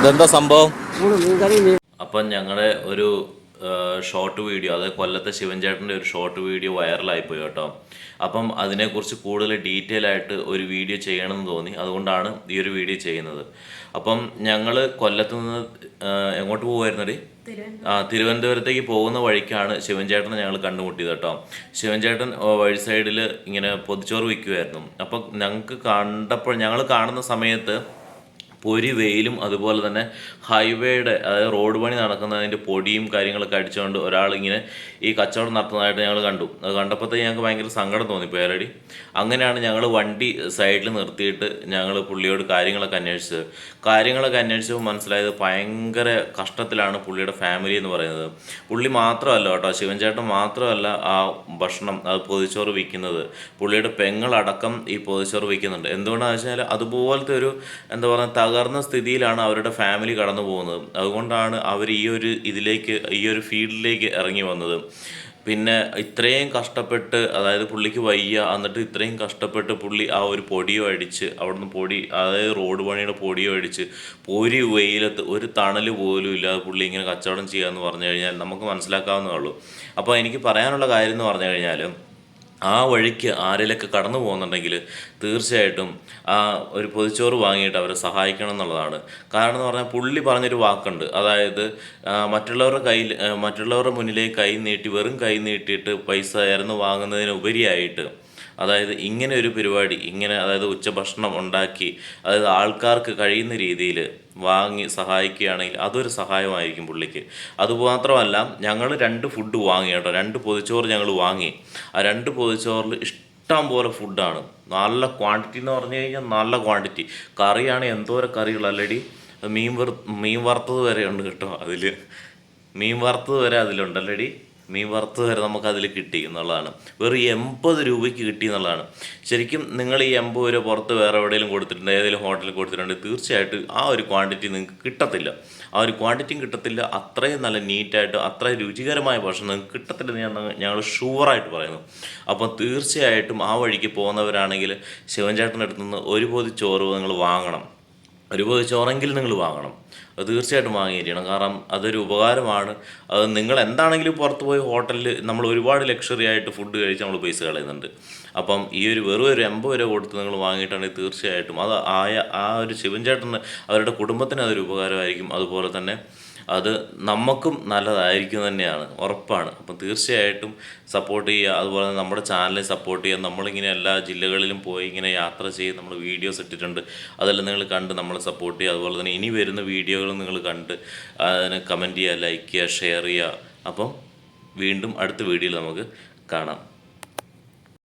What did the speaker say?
ഇതെന്താ സംഭവം? അപ്പൊ ഞങ്ങളെ അപ്പം ഞങ്ങളുടെ ഒരു ഷോർട്ട് വീഡിയോ അതായത് കൊല്ലത്തെ ശിവൻചേട്ടന്റെ ഒരു ഷോർട്ട് വീഡിയോ വൈറലായി പോയി കേട്ടോ. അപ്പം അതിനെക്കുറിച്ച് കൂടുതൽ ഡീറ്റെയിൽ ആയിട്ട് ഒരു വീഡിയോ ചെയ്യണമെന്ന് തോന്നി. അതുകൊണ്ടാണ് ഈ ഒരു വീഡിയോ ചെയ്യുന്നത്. അപ്പം ഞങ്ങൾ കൊല്ലത്ത് നിന്ന് എങ്ങോട്ട് എങ്ങോട്ട് പോകുമായിരുന്നടി ആ തിരുവനന്തപുരത്തേക്ക് പോകുന്ന വഴിക്കാണ് ശിവൻചേട്ടനെ ഞങ്ങൾ കണ്ടുമുട്ടിയത് കേട്ടോ. ശിവൻചേട്ടൻ വഴി സൈഡിൽ ഇങ്ങനെ പൊതിച്ചോറ് വിൽക്കുമായിരുന്നു അപ്പം ഞങ്ങൾക്ക് കണ്ടപ്പോൾ ഞങ്ങൾ കാണുന്ന സമയത്ത് പൊരി വെയിലും അതുപോലെ തന്നെ ഹൈവേയുടെ അതായത് റോഡ് പണി നടക്കുന്നതിന്റെ പൊടിയും കാര്യങ്ങളൊക്കെ അടിച്ചുകൊണ്ട് ഒരാളിങ്ങനെ ഈ കച്ചവടം നടത്തുന്നതായിട്ട് ഞങ്ങൾ കണ്ടു. അത് കണ്ടപ്പോഴത്തേക്ക് ഞങ്ങൾക്ക് ഭയങ്കര സങ്കടം തോന്നി പേരടി. അങ്ങനെയാണ് ഞങ്ങൾ വണ്ടി സൈഡിൽ നിർത്തിയിട്ട് ഞങ്ങൾ പുള്ളിയോട് കാര്യങ്ങളൊക്കെ അന്വേഷിച്ചത്. കാര്യങ്ങളൊക്കെ അന്വേഷിച്ചപ്പോൾ മനസ്സിലായത് ഭയങ്കര കഷ്ടത്തിലാണ് പുള്ളിയുടെ ഫാമിലി എന്ന് പറയുന്നത്. പുള്ളി മാത്രമല്ല കേട്ടോ ശിവൻചേട്ടൻ മാത്രമല്ല ആ ഭക്ഷണം അത് പൊതിച്ചോറ് വിൽക്കുന്നത്. പുള്ളിയുടെ പെങ്ങളടക്കം ഈ പൊതിച്ചോറ് വിൽക്കുന്നുണ്ട്. എന്തുകൊണ്ടാണെന്ന് വെച്ചാൽ അതുപോലത്തെ ഒരു എന്താ പറയുക തകർന്ന സ്ഥിതിയിലാണ് അവരുടെ ഫാമിലി കടന്നു പോകുന്നത്. അതുകൊണ്ടാണ് അവർ ഈ ഒരു ഇതിലേക്ക് ഈ ഒരു ഫീൽഡിലേക്ക് ഇറങ്ങി വന്നത്. പിന്നെ ഇത്രയും കഷ്ടപ്പെട്ട് അതായത് പുള്ളിക്ക് വയ്യ എന്നിട്ട് ഇത്രയും കഷ്ടപ്പെട്ട് പുള്ളി ആ ഒരു പൊടിയോ അടിച്ച് അവിടുന്ന് പൊടി അതായത് റോഡ് പണിയുടെ പൊടിയോ അടിച്ച് ഒരു വെയിലത്ത് ഒരു തണൽ പോലും ഇല്ലാതെ പുള്ളി ഇങ്ങനെ കച്ചവടം ചെയ്യാന്ന് പറഞ്ഞു കഴിഞ്ഞാൽ നമുക്ക് മനസ്സിലാക്കാവുന്നതേ ഉള്ളൂ. അപ്പോൾ എനിക്ക് പറയാനുള്ള കാര്യം എന്ന് പറഞ്ഞു കഴിഞ്ഞാൽ ആ വഴിക്ക് ആരെങ്കിലൊക്കെ കടന്നു പോകുന്നുണ്ടെങ്കിൽ തീർച്ചയായിട്ടും ആ ഒരു പൊതിച്ചോറ് വാങ്ങിയിട്ട് അവരെ സഹായിക്കണം എന്നുള്ളതാണ്. കാരണം എന്ന് പറഞ്ഞാൽ പുള്ളി പറഞ്ഞൊരു വാക്കുണ്ട്. അതായത് മറ്റുള്ളവരുടെ കയ്യിൽ മറ്റുള്ളവരുടെ മുന്നിലേക്ക് കൈ നീട്ടി വെറും കൈ നീട്ടിയിട്ട് പൈസ ഇരുന്ന് വാങ്ങുന്നതിന് ഉപരിയായിട്ട് അതായത് ഇങ്ങനെ ഒരു പരിപാടി ഇങ്ങനെ അതായത് ഉച്ചഭക്ഷണം ഉണ്ടാക്കി അതായത് ആൾക്കാർക്ക് കഴിയുന്ന രീതിയിൽ വാങ്ങി സഹായിക്കുകയാണെങ്കിൽ അതൊരു സഹായമായിരിക്കും പുള്ളിക്ക്. അതുമാത്രമല്ല ഞങ്ങൾ രണ്ട് ഫുഡ് വാങ്ങി കേട്ടോ. രണ്ട് പൊതിച്ചോറ് ഞങ്ങൾ വാങ്ങി. ആ രണ്ട് പൊതിച്ചോറിൽ ഇഷ്ടം പോലെ ഫുഡാണ് നല്ല ക്വാണ്ടിറ്റി എന്ന് പറഞ്ഞു കഴിഞ്ഞാൽ നല്ല ക്വാണ്ടിറ്റി കറിയാണ് എന്തോരം കറികളല്ലടി മീൻ വറു മീൻ വറുത്തത് വരെ ഉണ്ട് കേട്ടോ അതിൽ മീൻ വറുത്തത് വരെ അതിലുണ്ടല്ലടി മീൻ വറുത്ത് വരെ നമുക്ക് അതിൽ കിട്ടി എന്നുള്ളതാണ്. വെറും എൺപത് രൂപയ്ക്ക് കിട്ടി എന്നുള്ളതാണ്. ശരിക്കും നിങ്ങൾ ഈ എൺപത് രൂപ പുറത്ത് വേറെ എവിടെയെങ്കിലും കൊടുത്തിട്ടുണ്ട് ഏതെങ്കിലും ഹോട്ടലിൽ കൊടുത്തിട്ടുണ്ടെങ്കിൽ തീർച്ചയായിട്ടും ആ ഒരു ക്വാണ്ടിറ്റി നിങ്ങൾക്ക് കിട്ടത്തില്ല. ആ ഒരു ക്വാണ്ടിറ്റിയും കിട്ടത്തില്ല. അത്രയും നല്ല നീറ്റായിട്ട് അത്രയും രുചികരമായ ഭക്ഷണം നിങ്ങൾക്ക് കിട്ടത്തില്ലെന്ന് ഞാൻ ഞങ്ങൾ ഷുവറായിട്ട് പറയുന്നു. അപ്പോൾ തീർച്ചയായിട്ടും ആ വഴിക്ക് പോകുന്നവരാണെങ്കിൽ ശിവൻചേട്ടന്റെ അടുത്ത് നിന്ന് ഒരു ചോറ് നിങ്ങൾ വാങ്ങണം. ഒരു ചോറെങ്കിലും നിങ്ങൾ വാങ്ങണം. അത് തീർച്ചയായിട്ടും വാങ്ങിയിരിക്കണം. കാരണം അതൊരു ഉപകാരമാണ്. അത് നിങ്ങൾ എന്താണെങ്കിലും പുറത്ത് പോയി ഹോട്ടലിൽ നമ്മൾ ഒരുപാട് ലക്ഷറി ആയിട്ട് ഫുഡ് കഴിച്ച് നമ്മൾ പൈസ കളയുന്നുണ്ട്. അപ്പം ഈ ഒരു വെറും ഒരു എൺപത് രൂപ കൊടുത്ത് നിങ്ങൾ വാങ്ങിയിട്ടാണെങ്കിൽ തീർച്ചയായിട്ടും അത് ആയ ആ ഒരു ശിവൻചേട്ടന് അവരുടെ കുടുംബത്തിന് അതൊരു ഉപകാരമായിരിക്കും. അതുപോലെ തന്നെ അത് നമുക്കും നല്ലതായിരിക്കും തന്നെയാണ്. ഉറപ്പാണ്. അപ്പം തീർച്ചയായിട്ടും സപ്പോർട്ട് ചെയ്യുക. അതുപോലെ തന്നെ നമ്മുടെ ചാനലിനെ സപ്പോർട്ട് ചെയ്യുക. നമ്മളിങ്ങനെ എല്ലാ ജില്ലകളിലും പോയി ഇങ്ങനെ യാത്ര ചെയ്ത് നമ്മൾ വീഡിയോസ് ഇട്ടിട്ടുണ്ട്. അതെല്ലാം നിങ്ങൾ കണ്ട് നമ്മളെ സപ്പോർട്ട് ചെയ്യുക. അതുപോലെ തന്നെ ഇനി വരുന്ന വീഡിയോകൾ നിങ്ങൾ കണ്ട് അതിനെ കമന്റ് ചെയ്യുക ലൈക്ക് ചെയ്യുക ഷെയർ ചെയ്യുക. അപ്പം വീണ്ടും അടുത്ത വീഡിയോയിൽ നമുക്ക് കാണാം.